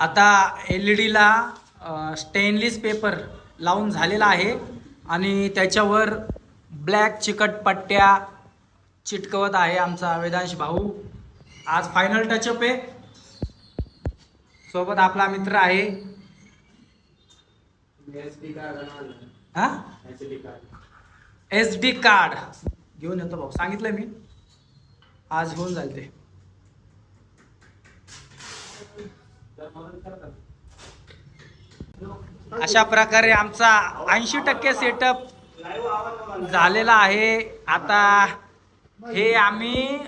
आता L E डीला stainless paper लावून झालेला आहे आणि त्याच्यावर ब्लॅक चिकट पट्ट्या चिटकवत आहे आमचा वेदांश भाऊ. आज फायनल टचअप आहे. सोबत आपला मित्र आहे. हा? एस डी कार्ड घेऊन येतो भाऊ. सांगितलं मी. आज होऊन जाईल ते. अशा प्रकारे आमचा ऐंशी टक्के सेटअप झालेला आहे. आता हे आम्ही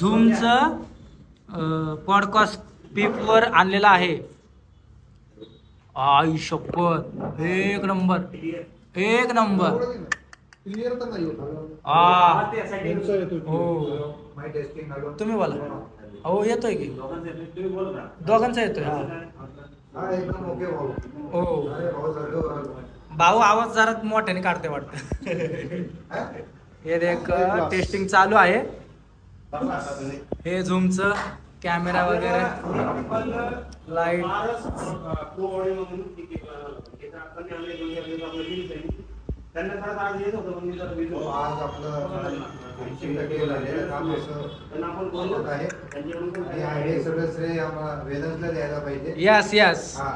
झूमचं पॉडकास्ट पीपवर आणलेलं आहे. आई शपथ एक नंबर एक नंबर. हो. My testing hello. तुम्ही बोला. हो येतोय की. दोघांचा येतोय. हा. हा. भाऊ हो आवाज जरा मोठ्याने काढते वाटतं. हा? हे देख टेस्टिंग चालू आहे. हे झूमचं कॅमेरा वगैरे. लाइट तो आज आपलं ऐंशी टक्के झालेलं काम असं होत आहे. आणि हे सगळं श्रेय आम्हाला वेदांतला द्यायला पाहिजे. यस यस हा.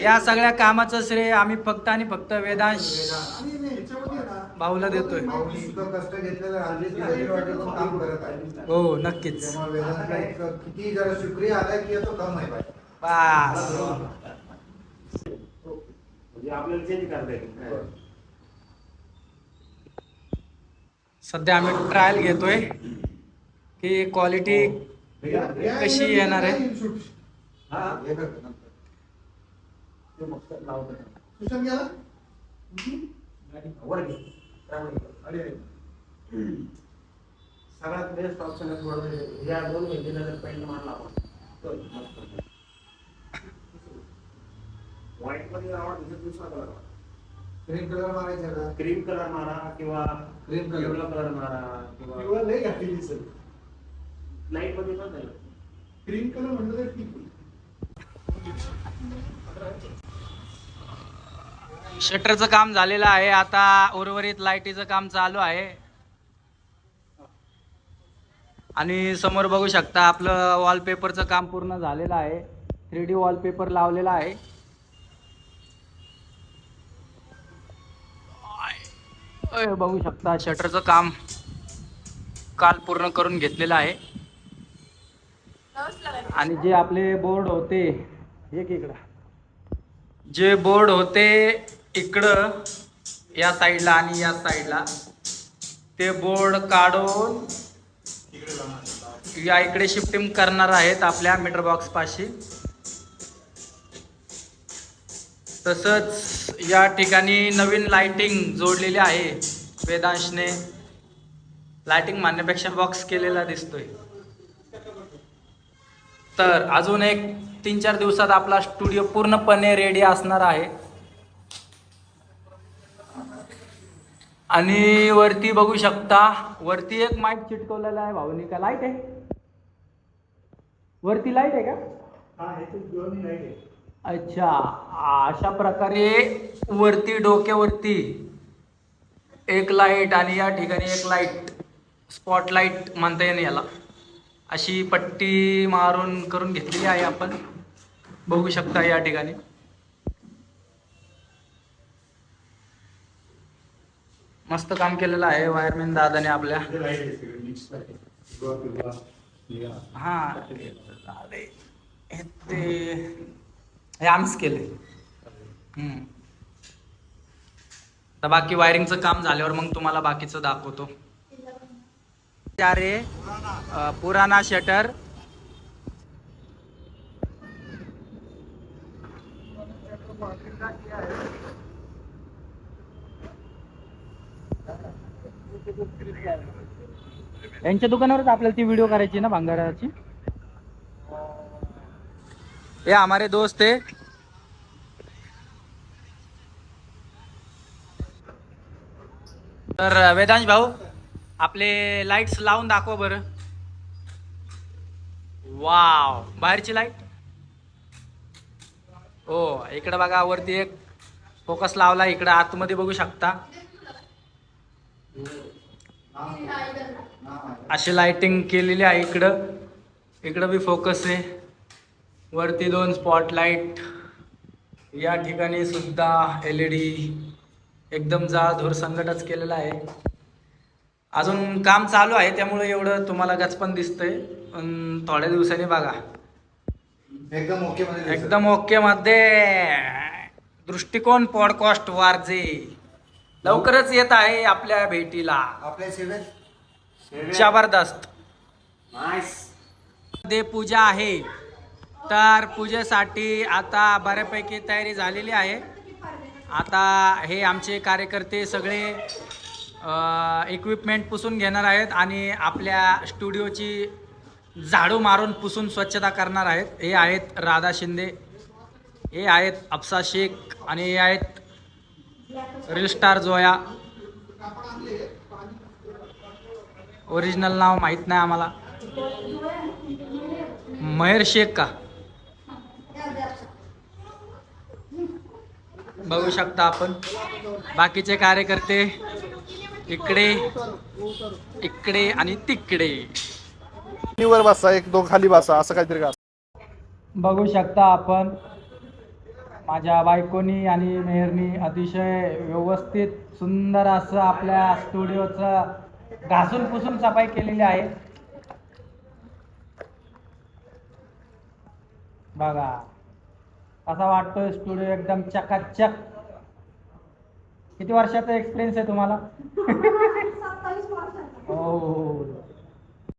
या सगळ्या कामाचं श्रेय आम्ही फक्त आणि फक्त वेदांश भाऊला देतोय. कष्ट घेतलेलं हल्ली तिला वाटेल पण काम करत आहे. हो नक्कीच. त्यामुळे वेदांतला इतकं किती जरा शुक्रिया आलाय की तो कम आहे बस. आपल्याला चेंज करता येईल. सध्या आम्ही ट्रायल घेतोय की क्वालिटी कशी येणार आहे? हा हे सगळ्यात बेस्ट ऑप्शन आहे थोडं या दोन जर पेंट मारला आपण व्हाईटमध्ये आवडत दुसरा कलर क्रीम कलर मारायचा का क्रीम कलर मारा किंवा color. पिवळा कलर मारा किंवा पिवळा लय घातली दिसेल लाइटमध्ये पण नाही क्रीम कलर म्हणलं तर ठीक. आहे. शटरचं काम झालेलं आहे. आता उर्वरित लाईटीचं काम चालू आहे. आणि समोर बघू शकता आपलं वॉलपेपरचं काम पूर्ण झालेलं आहे. थ्री डी वॉलपेपर लावलेला आहे. अय, बघू शकता. शटरचं काम काल पूर्ण करून घेतलेलं आहे. आणि जे आपले बोर्ड होते एक इकडं. जे बोर्ड होते इकडं या साईडला आणि या साईडला ते बोर्ड काढून या इकडे शिफ्टिंग करणार आहेत आपल्या मीटर बॉक्स पाशी. तसंच या ठिकाणी नवीन लाइटिंग जोडलेली आहे. वेदांशने लाइटिंग मानण्यापेक्षा बॉक्स केलेला दिसतोय. तर अजून एक तीन चार दिवसात आपला स्टुडिओ पूर्णपणे रेडी असणार आहे. आणि वरती बघू शकता वरती एक माईक चिटकवलेला आहे भाऊनी का लाइट आहे? वरती लाइट आहे का? अच्छा अशा प्रकारे वरती डोक्यावरती एक लाइट आणि या ठिकाणी एक लाइट स्पॉटलाईट म्हणता येईल याला. अशी पट्टी मारून करून घेतलेली आहे आपण. बघू शकता या ठिकाणी. मस्त काम केलेलं आहे वायरमॅन दादाने आपल्या. हा. अरे हे ते आम्हीच केले तर बाकी वायरिंगचं काम झाल्यावर मग तुम्हाला बाकीचं दाखवतो. अ, पुराणा शटर यांच्या दुकानावरच आपल्याला ती व्हिडिओ करायची ना भांगाराची? ये हमारे दोस्त है तर वेदांश भाऊ आपले लाईट्स लावून दाखवा बरं. वाव बाहेरची लाइट हो इकडे बघा वरती एक फोकस लावला इकडे आतमध्ये बघू शकता. अशी लाइटिंग केलेली आहे इकडं. इकडं बी फोकस आहे. वरती दोन स्पॉटलाईट या ठिकाणी सुद्धा एल ई डी एकदम जाळधूर संकटच केलेला आहे. अजून काम चालू आहे त्यामुळे एवढं तुम्हाला गचपण दिसतंय. पण थोड्या दिवसांनी बघा. एकदम ओके. एकदम ओके मध्ये. दृष्टिकोन पॉडकास्ट वारजे लवकरच येत आहे आपल्या भेटीला. आपल्या सेवेत? जबरदस्त. मध्ये पूजा आहे. तर पूजेसाठी आता बऱ्यापैकी तयारी झालेली आहे. आता हे आमचे कार्यकर्ते सगळे इक्विपमेंट पुसून घेणार आहेत आणि आपल्या स्टुडिओची झाडू मारून पुसून स्वच्छता करणार आहेत. हे आहेत राधा शिंदे हे आहेत अफसा शेख आणि हे आहेत रील स्टार जोया. ओरिजिनल नाव माहीत नाही आम्हाला. महेर शेख का? बघू शकता आपण. बाकीचे कार्यकर्ते इकडे इकडे आणि तिकडे. वर बसा एक दोन खाली बसा असं काहीतरी का बघू शकता आपण माझ्या बायकोनी आणि मेहरनी अतिशय व्यवस्थित सुंदर असं आपल्या स्टुडिओचं घासून पुसून सफाई केलेली आहे. बघा. कसा वाटतोय स्टुडिओ एकदम चकाचक. किती वर्षाचा एक्सपिरियन्स आहे तुम्हाला? हो.